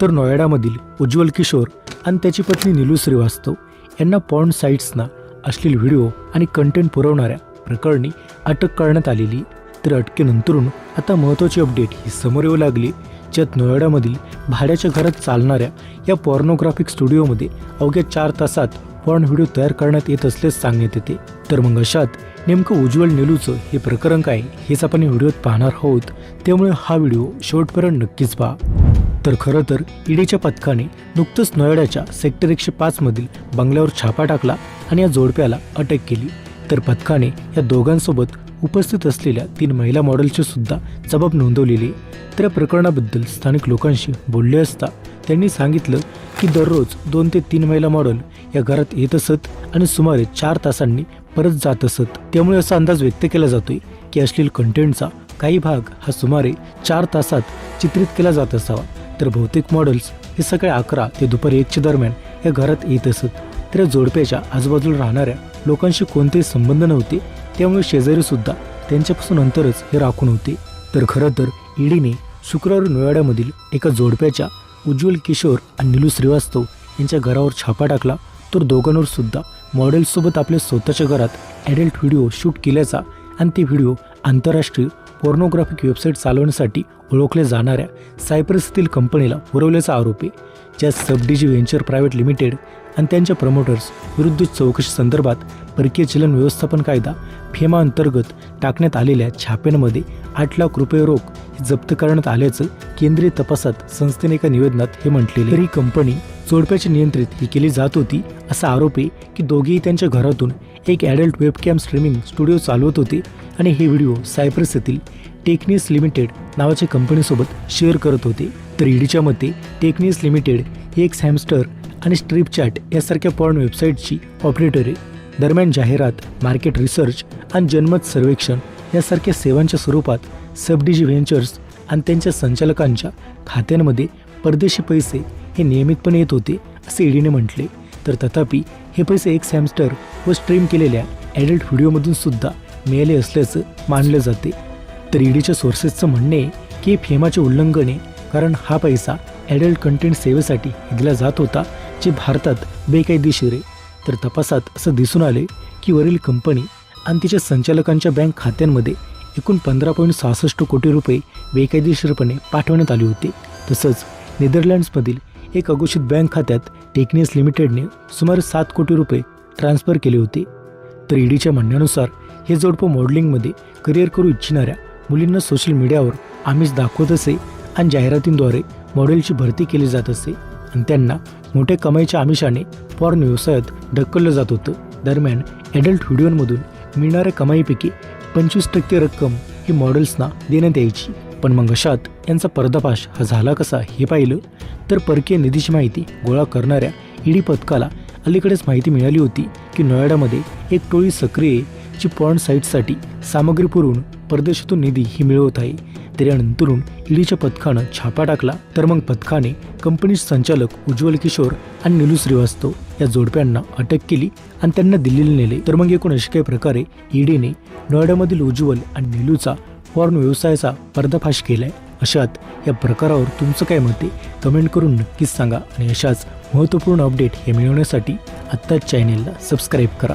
तर नोएडामधील उज्ज्वल किशोर आणि त्याची पत्नी निलू श्रीवास्तव यांना पॉर्न साईट्सना अश्लील व्हिडिओ आणि कंटेंट पुरवणाऱ्या प्रकरणी अटक करण्यात आलेली. तर अटकेनंतरून आता महत्त्वाची अपडेट ही समोर येऊ लागली ज्यात नोएडामधील भाड्याच्या घरात चालणाऱ्या या पॉर्नोग्राफिक स्टुडिओमध्ये अवघ्या चार तासात पॉर्न व्हिडिओ तयार करण्यात येत असल्याचे सांगण्यात येते. तर मग अशात नेमकं उज्ज्वल निलूचं हे प्रकरण काय हेच आपण व्हिडिओत पाहणार आहोत. त्यामुळे हा व्हिडिओ शेवटपर्यंत नक्कीच पहा. तर खरं तर ईडीच्या पथकाने नुकतंच नोएडाच्या सेक्टर एकशे पाचमधील बंगल्यावर छापा टाकला आणि या जोडप्याला अटक केली. तर पथकाने या दोघांसोबत उपस्थित असलेल्या तीन महिला मॉडेलची सुद्धा जबाब नोंदवलेली तर या प्रकरणाबद्दल स्थानिक लोकांशी बोलले असता त्यांनी सांगितलं की दररोज दोन ते तीन महिला मॉडेल या घरात येत असत आणि सुमारे चार तासांनी परत जात असत. त्यामुळे असा अंदाज व्यक्त केला जातोय की अश्लील कंटेंटचा काही भाग हा सुमारे चार तासात चित्रित केला जात असावा. तर बहुतेक मॉडेल्स हे सकाळी अकरा ते दुपारी एकच्या दरम्यान या घरात येत असत. तर या जोडप्याच्या आजूबाजूला राहणाऱ्या लोकांशी कोणतेही संबंध नव्हते. त्यामुळे शेजारी सुद्धा त्यांच्यापासून अंतरच हे राखून होते. तर खरं तर ईडीने शुक्रवारी नोएडामधील एका जोडप्याच्या उज्ज्वल किशोर आणि निलू श्रीवास्तव यांच्या घरावर छापा टाकला. तर दोघांवर सुद्धा मॉडेल्ससोबत आपल्या स्वतःच्या घरात ॲडल्ट व्हिडिओ शूट केल्याचा आणि ते व्हिडिओ आंतरराष्ट्रीय पोर्नोग्राफिक वेबसाईट चालवण्यासाठी ओळखल्या जाणाऱ्या सायप्रसतील कंपनीला पुरवल्याचा आरोप आहे. ज्या सबडीजी व्हेंचर प्रायव्हेट लिमिटेड आणि त्यांच्या प्रमोटर्स विरुद्ध चौकशी संदर्भात परकीय चलन व्यवस्थापन कायदा फेमा अंतर्गत टाकण्यात आलेल्या छाप्यांमध्ये आठ लाख रुपये रोख जप्त करण्यात आल्याचं केंद्रीय तपासात संस्थेने एका निवेदनात हे म्हटलेले ही कंपनी जोडप्याची नियंत्रित ही केली जात होती असा आरोप आहे की दोघेही त्यांच्या घरातून एक ॲडल्ट वेबकॅम स्ट्रीमिंग स्टुडिओ चालवत होते आणि हे व्हिडिओ सायप्रस येथील टेक्निस लिमिटेड नावाच्या कंपनीसोबत शेअर करत होते. तर ईडीच्या मते टेक्निस लिमिटेड ही एक हॅमस्टर आणि स्ट्रीप चॅट यासारख्या पॉर्न वेबसाईटची ऑपरेटर आहे. दरम्यान जाहिरात मार्केट रिसर्च आणि जनमत सर्वेक्षण यासारख्या सेवांच्या स्वरूपात सबडीजी व्हेंचर्स आणि त्यांच्या संचालकांच्या खात्यांमध्ये परदेशी पैसे हे नियमितपणे येत होते असे ईडीने म्हटले. तर तथापि हे पैसे एक्स हॅमस्टर व स्ट्रीम केलेल्या ॲडल्ट व्हिडिओमधून सुद्धा मिळाले असल्याचं मानलं जाते. तर ईडीच्या सोर्सेसचं म्हणणे आहे की हे फेमाचे उल्लंघन आहे कारण हा पैसा ॲडल्ट कंटेंट सेवेसाठी दिला जात होता जे भारतात बेकायदेशीर आहे. तर तपासात असं दिसून आले की वरील कंपनी आणि तिच्या संचालकांच्या बँक खात्यांमध्ये एकूण पंधरा पॉईंट सहासष्ट कोटी रुपये बेकायदेशीरपणे पाठवण्यात आले होते. तसंच नेदरलँड्समधील एक अघोषित बँक खात्यात टेक्नियस लिमिटेडने सुमारे सात कोटी रुपये ट्रान्स्फर केले होते. तर ईडीच्या म्हणण्यानुसार हे जोडपं मॉडेलिंगमध्ये करिअर करू इच्छिणाऱ्या मुलींना सोशल मीडियावर आमिष दाखवत असे आणि जाहिरातींद्वारे मॉडेलची भरती केली जात असे आणि त्यांना मोठ्या कमाईच्या आमिषाने फॉर्न व्यवसायात ढकललं जात होतं. दरम्यान ॲडल्ट व्हिडिओंमधून मिळणाऱ्या कमाईपैकी पंचवीस टक्के रक्कम ही मॉडेल्सना देण्यात यायची. पण मग अशात यांचा पर्दाफाश हा झाला कसा हे पाहिलं तर परकीय निधीची माहिती गोळा करणाऱ्या ईडी पथकाला अलीकडेच माहिती मिळाली होती की नोएडामध्ये एक टोळी सक्रिय जी पॉर्न साईटसाठी सामग्री पुरवून परदेशातून निधी ही मिळवत आहे. तर ईडीच्या पथकानं छापा टाकला. तर मग पथकाने कंपनी संचालक उज्ज्वल किशोर आणि निलू श्रीवास्तव या जोडप्यांना अटक केली आणि त्यांना दिल्लीला नेले. तर मग एकूण अशा काही प्रकारे ईडीने नोएडामधील उज्ज्वल आणि निलूचा फॉर्न व्यवसायाचा पर्दाफाश केलाय. अशात या प्रकारावर तुमचं काय मत आहे? कमेंट करून नक्कीच सांगा आणि अशाच महत्त्वपूर्ण अपडेट हे मिळवण्यासाठी आत्ताच चॅनेलला सबस्क्राईब करा.